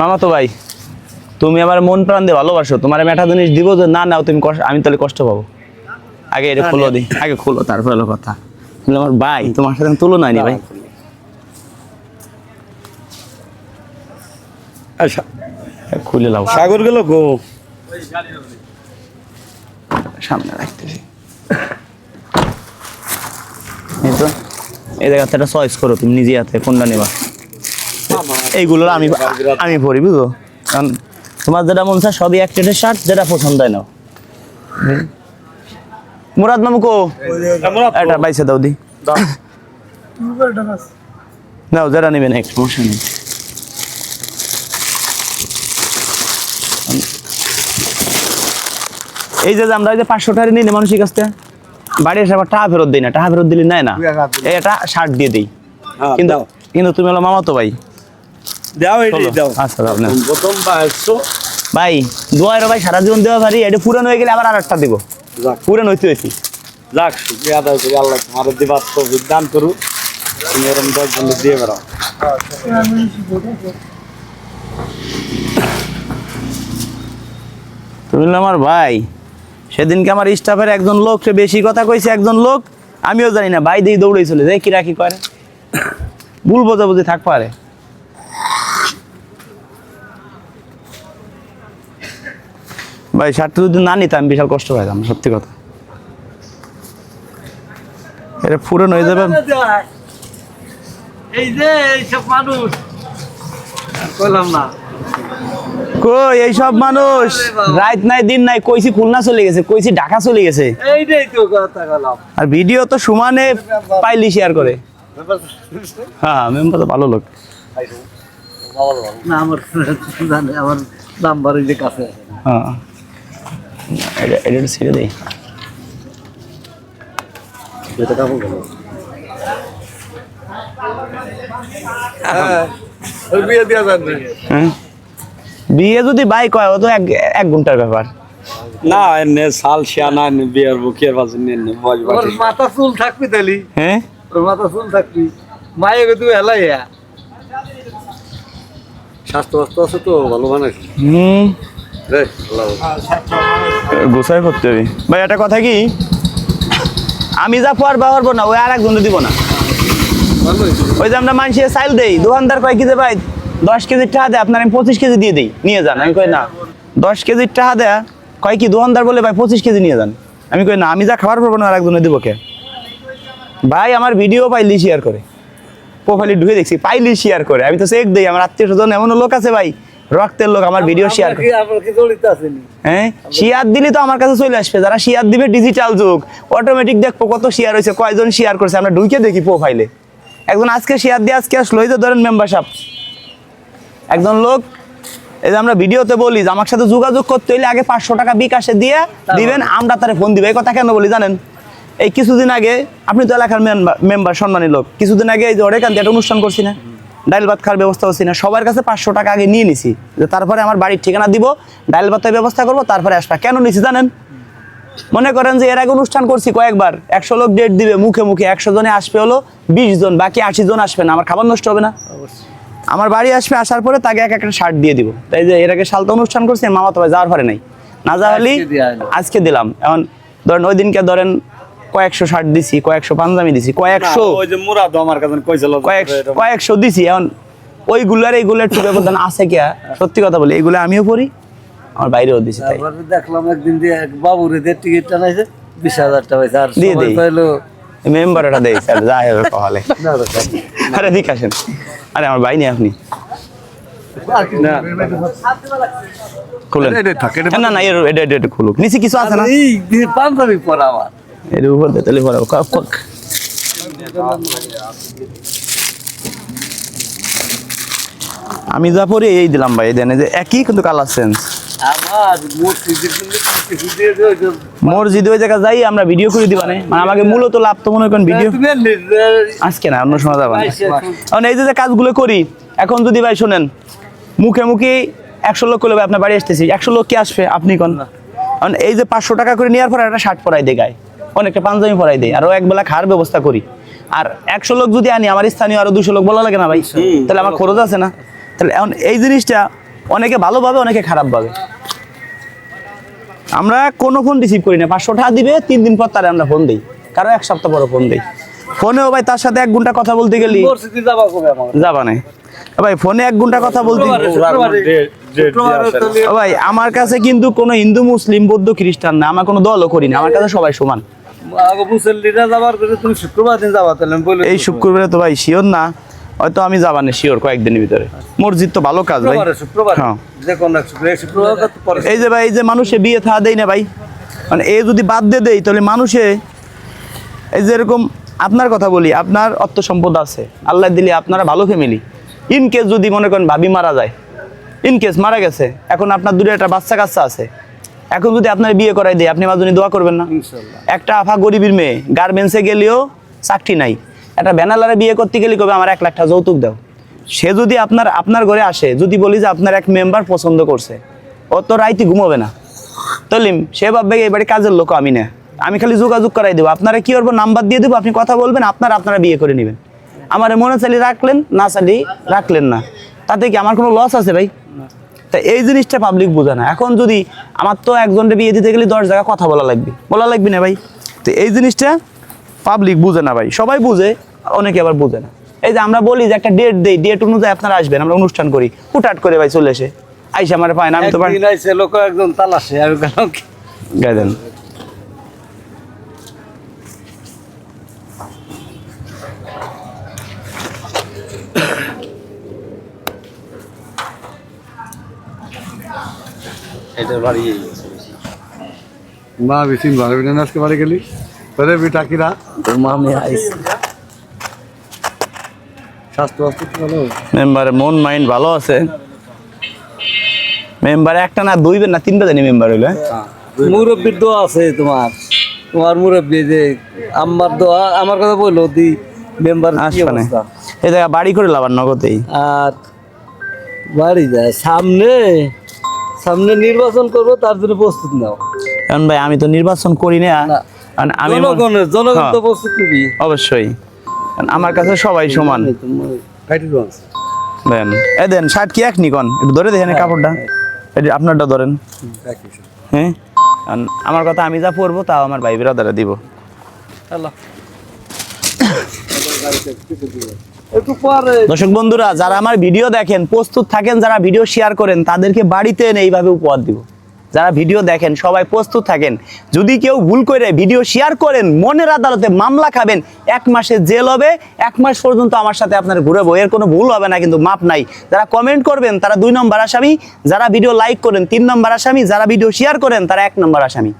মামা তো ভাই তুমি আমার মন প্রাণ দিয়ে ভালোবাসো তোমার আমি একটা জিনিস দিব যে না নাও তুমি আমি তাহলে কষ্ট পাবো। আগে এটা খুলো দি। আগে খুলো তারপরে হলো কথা। আমার ভাই তোমার সাথে তুলনা হয়নি ভাই। আচ্ছা খুলে লাও। সাগর গেল গো। সামনে রাখতেছি। এই তো এই জায়গাতে একটা চয়েস করো তুমি নিজে হাতে কোনটা নেবা? এইগুলো আমি আমি পরি বুঝো? কারণ তোমার যেটা মন চায় সবই এক রেটের শার্ট যেটা পছন্দ হয় নাও। হুম। মুরাদ মামু কো? একটা বাইসে দাও দি। নাও যেটা নেবেন এক সমস্যা নেই। এই যে আমরা যে পাঁচশো টাকা নিই না মানুষের কাছ থেকে বাড়ি এসে আবার টাকা ফেরত দিই না টাকা ফেরত দিলে নেয় না। এটা শার্ট দিয়ে দিই। হ্যাঁ, কিন্তু কিন্তু তুমি হলো মামা তো ভাই। দাও এটি চলো। দাও। আচ্ছা দাও প্রথম পাঁচশো ভাই দোয়ার ভাই সারা জীবন দেওয়া পারি এটা পুরান হয়ে গেলে আবার আর একটা দিব পুরান হইতে হইতে যাক শুক্রিয়া আদায় করি আল্লাহ তোমার দিবাত তো দান করুক। তুমি এরকম দশ জনের দিয়ে বেড়াও। তুমি আমার ভাই সেদিনকে আমার স্টাফের একজন লোক সে বেশি কথা কইছে একজন লোক আমিও জানি না। ভাই দিয়ে দৌড়ে চলে যায় কিরা কি করে? ভুল বোঝাবুঝি থাক পারে। ভাই শার্টটা যদি না নিতাম বিশাল কষ্ট পাইতাম সত্যি কথা। এটা পুরনো হয়ে যাবে। এই যে এইসব মানুষ কইলাম না। কই এইসব মানুষ? রাত নাই দিন নাই কইছি খুলনা চলে গেছে কইছি ঢাকা চলে গেছে। এইটাই তো কথা আর ভিডিও তো সমানে পাইলি শেয়ার করে। হ্যাঁ মেম্বার তো ভালো লোক। না আমার জানে আমার নাম্বার যে কাছে হ্যাঁ। এটা একটু ছেড়ে হ্যাঁ বিয়ে হ্যাঁ যদি বাই কয় তো এক ঘণ্টার ব্যাপার না এনে সাল শিয়ানা বিয়ের বুকের বাজে মাথা চুল থাকবি তালি হ্যাঁ মাথা চুল থাকবি মায়ের তুই হেলাই স্বাস্থ্য বাস্থ্য আছে তো ভালো বানাইছি হুম গোসাই করতে হবে ভাই একটা কথা কি? আমি যা পার পারব না, ওই আর একজন দিব না। ওই যে আমরা মানুষের চাইল দেই, দোকানদার কয় কেজি ভাই, দশ কেজির টাকা দেয়, আপনার আমি পঁচিশ কেজি দিয়ে দিই, নিয়ে যান। আমি কই না, দশ কেজির টাকা দেয়া, কয় কি, দোকানদার বলে ভাই, পঁচিশ কেজি নিয়ে যান। আমি কই না, আমি যা খাবার পারব না আর একজনে দিব কে? ভাই, আমার ভিডিও পাইলি শেয়ার করে। প্রোফাইলে ঢুকে দেখছি, পাইলি শেয়ার করে। আমি তো চেক দিই, আমার আত্মীয় স্বজন এমন লোক আছে ভাই রক্তের লোক আমার ভিডিও শেয়ার হ্যাঁ? শেয়ার দিলে তো আমার কাছে চলে আসবে। যারা শেয়ার দিবে ডিজিটাল যুগ। অটোমেটিক দেখব কত শেয়ার হয়েছে কয়জন শেয়ার করছে আমরা ঢুকে দেখি প্রোফাইলে একজন আজকে শেয়ার দিয়ে আজকে আসলো এই যে ধরেন মেম্বারশিপ একজন লোক এই যে আমরা ভিডিওতে বলি যে আমার সাথে যোগাযোগ করতে হইলে আগে পাঁচশো টাকা বিকাশে দিয়ে দিবেন আমরা তারে ফোন দিব। এই কথা কেন বলি জানেন? এই কিছুদিন আগে আপনি তো এলাকার মেম্বার সম্মানী লোক। কিছুদিন আগে এই যে ওরেকান্তি একটা অনুষ্ঠান করছি না? ডাইল ভাত খাওয়ার ব্যবস্থা হচ্ছি না। সবার কাছে পাঁচশো টাকা আগে নিয়ে নিছি। যে তারপরে আমার বাড়ির ঠিকানা দিব ডাইল ভাতের ব্যবস্থা করব তারপরে আসবা। কেন নিছি জানেন? মনে করেন যে এর আগে অনুষ্ঠান করছি কয়েকবার। একশো লোক ডেট দিবে মুখে মুখে একশো জনে আসবে হলো বিশ জন বাকি আশি জন আসবে না। আমার খাবার নষ্ট হবে না। আমার বাড়ি আসবে আসার পরে তাকে এক একটা শার্ট দিয়ে দিব। তাই যে এর আগে সালতা অনুষ্ঠান করছি মামা তো যাওয়ার পরে নাই। না যাওয়ালি আজকে আজকে দিলাম। এখন ধরেন ওই দিনকে ধরেন কয়েকশো শার্ট দিছি কয়েকশো পাঞ্জাবি দিছি কয়েকশো ওই যে মুরাদ আমার কাছে কইছিল কয়েক কয়েকশো দিছি এখন ওইগুলো আর এইগুলো একটু ব্যবধান আছে কি সত্যি কথা বলি এগুলো আমিও পড়ি আমার বাইরেও দিছি তাই। দেখলাম একদিন দিয়ে এক বাবুরে দিয়ে টিকিট টানাইছে বিশ হাজার টাকা আর দিয়ে দেই। পাইলো মেম্বার দেই স্যার যা হবে কহলে আরে দিক আসেন। আরে আমার ভাই নেই আপনি খুলেন। না না এটা এটা খুলুক। নিচে কিছু আছে না? এই পাঞ্জাবি পরা আমার। এর উপর দিয়ে তাহলে পড়াবো কক আমি যা পড়ি এই দিলাম ভাই দেন যে একই কিন্তু কালার ওই মসজিদ ওই জায়গা যাই আমরা ভিডিও করে দিবা মানে আমাকে মূলত লাভ তো মনে করেন ভিডিও আজকে না অন্য সময় যাবা এখন। এই যে কাজগুলো করি এখন যদি ভাই শোনেন মুখে মুখে একশো লোক করলে ভাই আপনার বাড়ি আসতেছি একশো লোক কি আসবে? আপনি কোন? কারণ এই যে পাঁচশো টাকা করে নেওয়ার পর একটা শার্ট পরাই দেয় গায়ে অনেকটা পাঞ্জাবি পরাই দেয় আরও একবেলা খাওয়ার ব্যবস্থা করি। আর একশো লোক যদি আনি আমার স্থানীয় আরও দুশো লোক বলা লাগে না ভাই? তাহলে আমার খরচ আছে না। তাহলে এখন এই জিনিসটা অনেকে ভালোভাবে অনেকে খারাপভাবে। আমরা কোনো ফোন রিসিভ করি না। পাঁচশো টাকা দিবে তিন দিন পর তারে আমরা ফোন দিই। কারও এক সপ্তাহ পরে ফোন দিই। ফোনেও ভাই তার সাথে এক ঘণ্টা কথা বলতে গেলি যাবা কবে আমার যাবা না। ভাই ফোনে এক ঘণ্টা কথা বলতে ভাই আমার কাছে কিন্তু কোনো হিন্দু মুসলিম বৌদ্ধ খ্রিস্টান না। আমার কোনো দলও করি না। আমার কাছে সবাই সমান। এই শুক্রবারে তো ভাই শিওর না হয়তো আমি শিওর কয়েকদিনের ভিতরে। মসজিদ তো ভালো কাজ ভাই। হ্যাঁ। এই যে ভাই এই যে মানুষে বিয়ে থা দেয় না ভাই মানে এ যদি বাদ দিয়ে দেয় তাহলে মানুষে এই যে এরকম আপনার কথা বলি আপনার অর্থ সম্পদ আছে। আল্লাহ দিলে আপনারা ভালো ফ্যামিলি ইন কেস যদি মনে করেন ভাবি মারা যায় ইন কেস মারা গেছে এখন আপনার দূরে একটা বাচ্চা কাচ্চা আছে এখন যদি আপনার বিয়ে করাই দেয় আপনি মাজনী দোয়া করবেন না? একটা আফা গরিবের মেয়ে গার্মেন্টসে গেলেও চাকরি নাই। একটা ব্যানালারে বিয়ে করতে গেলে কবে আমার এক লাখ টাকা যৌতুক দাও? সে যদি আপনার আপনার ঘরে আসে যদি বলি যে আপনার এক মেম্বার পছন্দ করছে ও তো রাইতে ঘুমাবে না। তলিম সে ভাববে এই বাড়ি কাজের লোক আমি না। আমি খালি যোগাযোগ করাই দেবো। আপনারা কি করব? নাম্বার দিয়ে দেবো আপনি কথা বলবেন আপনারা আপনারা বিয়ে করে নেবেন। আমার মনে চালি রাখলেন না চালি রাখলেন না। তাতে কি আমার কোনো লস আছে ভাই? তা এই জিনিসটা পাবলিক বোঝে না। এখন যদি আমার তো একজনটা বিয়ে দিতে গেলে দশ জায়গা কথা বলা লাগবে। বলা লাগবে না ভাই। তো এই জিনিসটা পাবলিক বুঝে না ভাই। সবাই বুঝে অনেকে আবার বুঝে না। এই যে আমরা বলি যে একটা ডেট দেই ডেট অনুযায়ী আপনারা আসবেন আমরা অনুষ্ঠান করি। হুটাট করে ভাই চলে এসে। আইসা আমার পায় না আমি তো পারি লোক একদম তালাশে আমি কেন কি? মা বেশি বাড়বি না আজকে বাড়ি গেলি? তোরে মামি আইছে। স্বাস্থ্য ভালো? মেম্বারের মন মাইন্ড ভালো আছে। মেম্বারে একটা না দুই না তিনটা জানি মেম্বার হইল হ্যাঁ? মুরব্বীর দোয়া আছে তোমার। তোমার মুরব্বী যে আমার দোয়া আমার কথা বলল দি মেম্বার কি আসবে এই জায়গা বাড়ি করে লাবার নগদেই। আর বাড়ি যায় সামনে। সামনে নির্বাচন করব তার জন্য প্রস্তুত নাও। কারণ ভাই আমি তো নির্বাচন করি না। আমি জনগণের জনগণ তো হ্যাঁ। প্রস্তুত নিবি। অবশ্যই। আমার কাছে সবাই সমান। দেন। এ দেন শার্ট কি এক নিকন একটু ধরে দেখেন কাপড়টা। এটা আপনারটা ধরেন। হ্যাঁ? আমার কথা আমি যা পরবো তাও আমার ভাই বিরাদারে দিব। হ্যালো দর্শক বন্ধুরা, যারা আমার ভিডিও দেখেন, প্রস্তুত থাকেন, যারা ভিডিও শেয়ার করেন, তাদেরকে বাড়িতে এনে এইভাবে উপহার দিব। যারা ভিডিও দেখেন, সবাই প্রস্তুত থাকেন। যদি কেউ ভুল করে ভিডিও শেয়ার করেন, মনের আদালতে মামলা খাবেন, এক মাসে জেল হবে, এক মাস পর্যন্ত আমার সাথে আপনার ঘুরে এর কোনো ভুল হবে না, কিন্তু মাপ নাই। যারা কমেন্ট করবেন, তারা দুই নম্বর আসামি। যারা ভিডিও লাইক করেন, তিন নম্বর আসামি। যারা ভিডিও শেয়ার করেন, তারা এক নম্বর আসামি।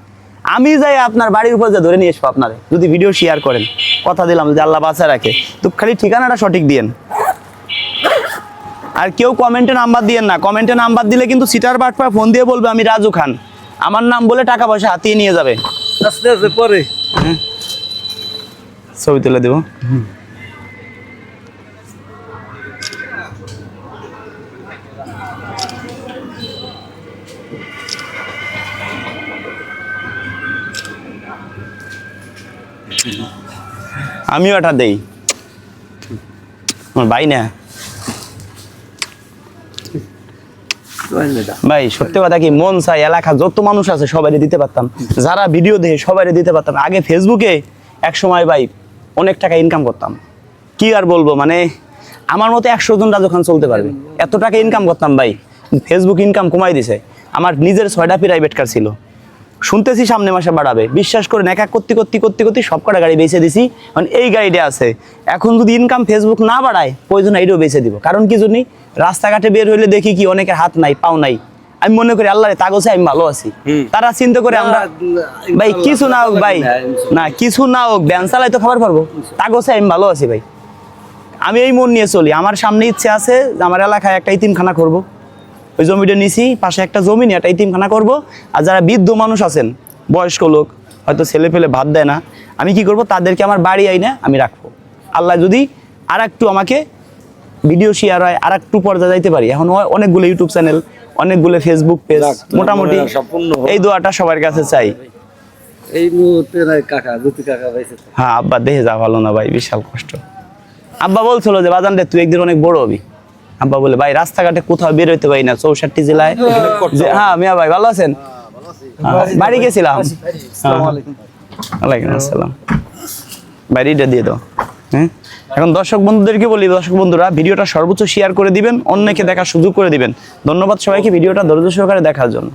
আমি যাই আপনার বাড়ির উপর যে ধরে নিয়ে আসব আপনারে। যদি ভিডিও শেয়ার করেন কথা দিলাম যে আল্লাহ বাঁচা রাখে। তো খালি ঠিকানাটা সঠিক দিয়েন। আর কেউ কমেন্টে নাম্বার দিয়েন না। কমেন্টে নাম্বার দিলে কিন্তু সিটার বাটপা ফোন দিয়ে বলবে আমি রাজু খান। আমার নাম বলে টাকা পয়সা হাতিয়ে নিয়ে যাবে। আস্তে আস্তে পরে। ছবি তুলে দেবো। আমিও এটা দেই। আমার ভাই না। ভাই, সত্যি কথা কি, মন চাই এলাকা যত মানুষ আছে সবাই দিতে পারতাম। যারা ভিডিও দেখে সবাই দিতে পারতাম। আগে ফেসবুকে এক সময় ভাই অনেক টাকা ইনকাম করতাম। কি আর বলব মানে আমার মতো একশো জন রাজখান চলতে পারবে, এত টাকা ইনকাম করতাম ভাই। ফেসবুক ইনকাম কমাই দিছে। আমার নিজের ছয়টা প্রাইভেট কার ছিল। শুনতেছি সামনে মাসে বাড়াবে। বিশ্বাস করে এক এক করতে করতে করতে করতে সব কটা গাড়ি বেঁচে দিছি। মানে এই গাড়িটা আছে। এখন যদি ইনকাম ফেসবুক না বাড়ায় প্রয়োজন এইটাও বেঁচে দিব। কারণ কি জন্যই রাস্তাঘাটে বের হইলে দেখি কি অনেকের হাত নাই পাও নাই। আমি মনে করি আল্লাহ তাগোছে আমি ভালো আছি। তারা চিন্তা করে আমরা ভাই কিছু না হোক ভাই। না কিছু না হোক ব্যান চালাই তো খাবার পারব। তাগোছে আমি ভালো আছি ভাই। আমি এই মন নিয়ে চলি। আমার সামনে ইচ্ছে আছে যে আমার এলাকায় একটা ইতিমখানা করব। ওই জমিটা নিছি পাশে একটা জমি নিয়ে একটা ইতিমখানা করব। আর যারা বৃদ্ধ মানুষ আছেন বয়স্ক লোক হয়তো ছেলে পেলে ভাত দেয় না আমি কি করব? তাদেরকে আমার বাড়ি আইনা আমি রাখব। আল্লাহ যদি আর একটু আমাকে ভিডিও শেয়ার হয় আর একটু পর্যায়ে যাইতে পারি। এখন অনেকগুলো ইউটিউব চ্যানেল অনেকগুলো ফেসবুক পেজ মোটামুটি। এই দোয়াটা সবার কাছে চাই। এই মুহূর্তে কাকা জ্যোতি কাকা হ্যাঁ আব্বা দেখে যা ভালো না ভাই বিশাল কষ্ট। আব্বা বলছিল যে বাজান রে তুই একদিন অনেক বড় হবি। আব্বা বলে ভাই রাস্তাঘাটে কোথাও বের হইতে পারি না চৌষট্টি জেলায়। হ্যাঁ। মিয়া ভাই ভালো আছেন? হ্যাঁ, বাড়ি গেছিলাম। ওয়ালাইকুম আসসালাম। বাড়িটা দিয়ে দাও। হ্যাঁ? এখন দর্শক বন্ধুদেরকে বলি দর্শক বন্ধুরা ভিডিওটা সর্বোচ্চ শেয়ার করে দিবেন অন্যকে দেখার সুযোগ করে দিবেন। ধন্যবাদ সবাইকে ভিডিওটা ধৈর্য সহকারে দেখার জন্য।